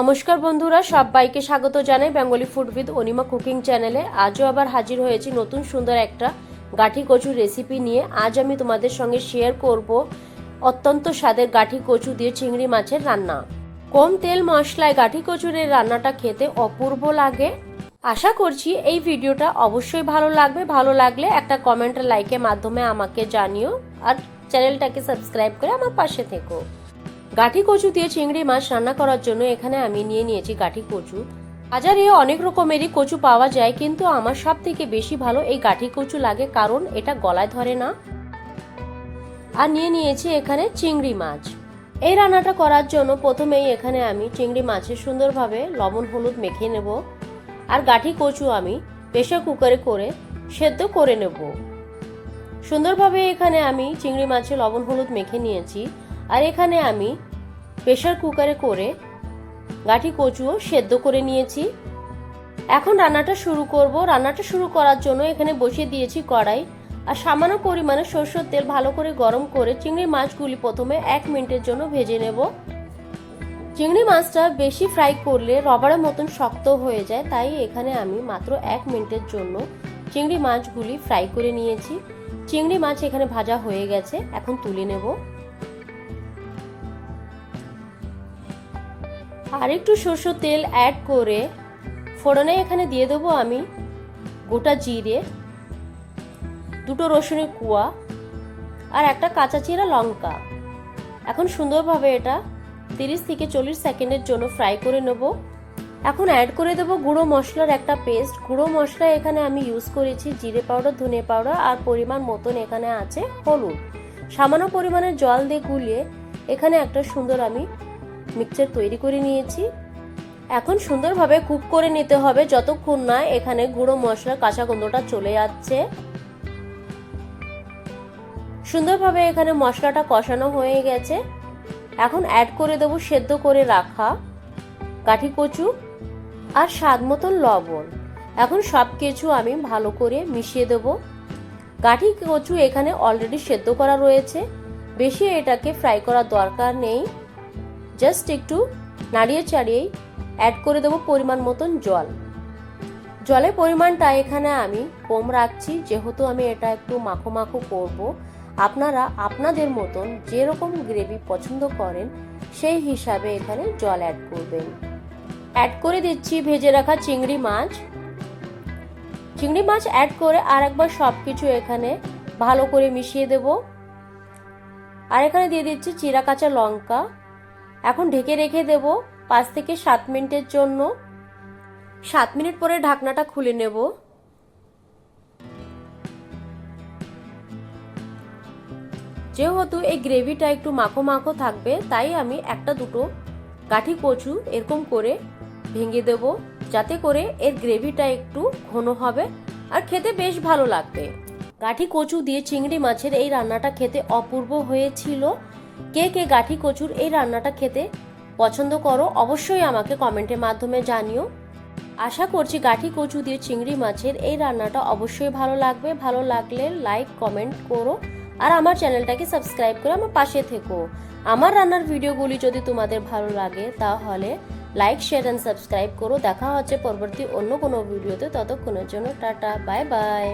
নমস্কার বন্ধুরা, সবাইকে স্বাগত জানাই Bengali food with Anima cooking চ্যানেলে। আজও আবার হাজির হয়েছি নতুন সুন্দর একটা গাঠি কচুর রেসিপি নিয়ে। আজ আমি তোমাদের সঙ্গে শেয়ার করব অত্যন্ত স্বাদের গাঠি কচু দিয়ে চিংড়ি মাছের রান্না। কম তেল মশলায় গাঠি কচুরের রান্নাটা খেতে অপূর্ব লাগে। আশা করছি এই ভিডিওটা অবশ্যই ভালো লাগবে। ভালো লাগলে একটা কমেন্ট লাইকের মাধ্যমে আমাকে জানিও। আর চ্যানেলটাকে সাবস্ক্রাইব করে আমার পাশে থেকো। গাঠি কচু দিয়ে চিংড়ি মাছ রান্না করার জন্য এখানে আমি নিয়ে নিয়েছি গাঠি কচু। বাজারে অনেক রকমেরই কচু পাওয়া যায়, কিন্তু আমার সব থেকে বেশি ভালো এই গাঠি কচু লাগে, কারণ এটা গলায় ধরে না। আর নিয়ে নিয়েছি এখানে চিংড়ি মাছ। এই রান্নাটা করার জন্য প্রথমেই এখানে আমি চিংড়ি মাছের সুন্দরভাবে লবণ, হলুদ মেখে নেব। আর গাঠি কচু আমি প্রেশার কুকারে করে সেদ্ধ করে নেব। সুন্দরভাবে এখানে আমি চিংড়ি মাছে লবণ, হলুদ মেখে নিয়েছি। আর এখানে আমি প্রেশার কুকারে করে গাঠি কচুও সেদ্ধ করে নিয়েছি। এখন রান্নাটা শুরু করব। রান্নাটা শুরু করার জন্য এখানে বসিয়ে দিয়েছি কড়াই। আর সামান্য পরিমাণে সরষের তেল ভালো করে গরম করে চিংড়ি মাছগুলি প্রথমে এক মিনিটের জন্য ভেজে নেব। চিংড়ি মাছটা বেশি ফ্রাই করলে রবারের মতন শক্ত হয়ে যায়, তাই এখানে আমি মাত্র এক মিনিটের জন্য চিংড়ি মাছগুলি ফ্রাই করে নিয়েছি। চিংড়ি মাছ এখানে ভাজা হয়ে গেছে, এখন তুলে নেব। আর একটু সরষের তেল অ্যাড করে ফোড়নে এখানে দিয়ে দেবো আমি গোটা জিরে, দুটো রসুনের কুয়া আর একটা কাঁচা চিরা লঙ্কা। এখন সুন্দরভাবে এটা তিরিশ থেকে চল্লিশ সেকেন্ডের জন্য ফ্রাই করে নেব। এখন অ্যাড করে দেবো গুঁড়ো মশলার একটা পেস্ট গুঁড়ো মশলা এখানে আমি ইউজ করেছি জিরে পাউডার ধনে পাউডার আর পরিমাণ মতন এখানে আছে হলুদ। সামান্য পরিমাণে জল দিয়ে গুলিয়ে এখানে একটা সুন্দর আমি মিক্সচার তৈরি করে নিয়েছি। এখন সুন্দরভাবে কুক করে নিতে হবে যতক্ষণ না এখানে গুঁড়ো মশলা, কাঁচা গন্ধটা চলে যাচ্ছে। সুন্দরভাবে এখানে মশলাটা কষানো হয়ে গেছে। এখন অ্যাড করে দেবো সেদ্ধ করে রাখা কাঠি কচু আর স্বাদ মতন লবণ। এখন সব কিছু আমি ভালো করে মিশিয়ে দেবো। কাঠি কচু এখানে অলরেডি সেদ্ধ করা রয়েছে। বেশি এটাকে ফ্রাই করার দরকার নেই। জাস্ট একটু নাড়িয়ে চাড়িয়েই অ্যাড করে দেবো পরিমাণ মতন জল। জলের পরিমাণটা এখানে আমি কম রাখছি, যেহেতু আমি এটা একটু মাখো মাখো করব। আপনারা আপনাদের মতন যেরকম গ্রেভি পছন্দ করেন, সেই হিসাবে এখানে জল অ্যাড করবেন। অ্যাড করে দিচ্ছি ভেজে রাখা চিংড়ি মাছ। চিংড়ি মাছ অ্যাড করে আর একবার সব কিছু এখানে ভালো করে মিশিয়ে দেব। আর এখানে দিয়ে দিচ্ছি চিরা কাঁচা লঙ্কা। এখন ঢেকে রেখে দেব পাঁচ থেকে সাত মিনিটের জন্য। সাত মিনিট পরে ঢাকনাটা খুলে নেব। যেহেতু এই গ্রেভিটা একটু মাখো মাখো থাকবে, তাই আমি একটা দুটো কাঠি কচু এরকম করে ভেঙে দেব, যাতে করে এর গ্রেভিটা একটু ঘন হবে আর খেতে বেশ ভালো লাগবে। গাঠি কচু দিয়ে চিংড়ি মাছের এই রান্নাটা খেতে অপূর্ব হয়েছিল। কে কে গাঠি কচুর এই রান্নাটা খেতে পছন্দ করো অবশ্যই আমাকে কমেন্টের মাধ্যমে জানিও। আশা করছি গাঠি কচু দিয়ে চিংড়ি মাছের এই রান্নাটা অবশ্যই ভালো লাগবে। ভালো লাগলে লাইক কমেন্ট করো আর আমার চ্যানেলটাকে সাবস্ক্রাইব করে আমার পাশে থেকো। আমার রান্নার ভিডিওগুলি যদি তোমাদের ভালো লাগে তাহলে লাইক শেয়ার অ্যান্ড সাবস্ক্রাইব করো। দেখা হচ্ছে পরবর্তী অন্য কোনো ভিডিওতে। ততক্ষণের জন্য টাটা বাই বাই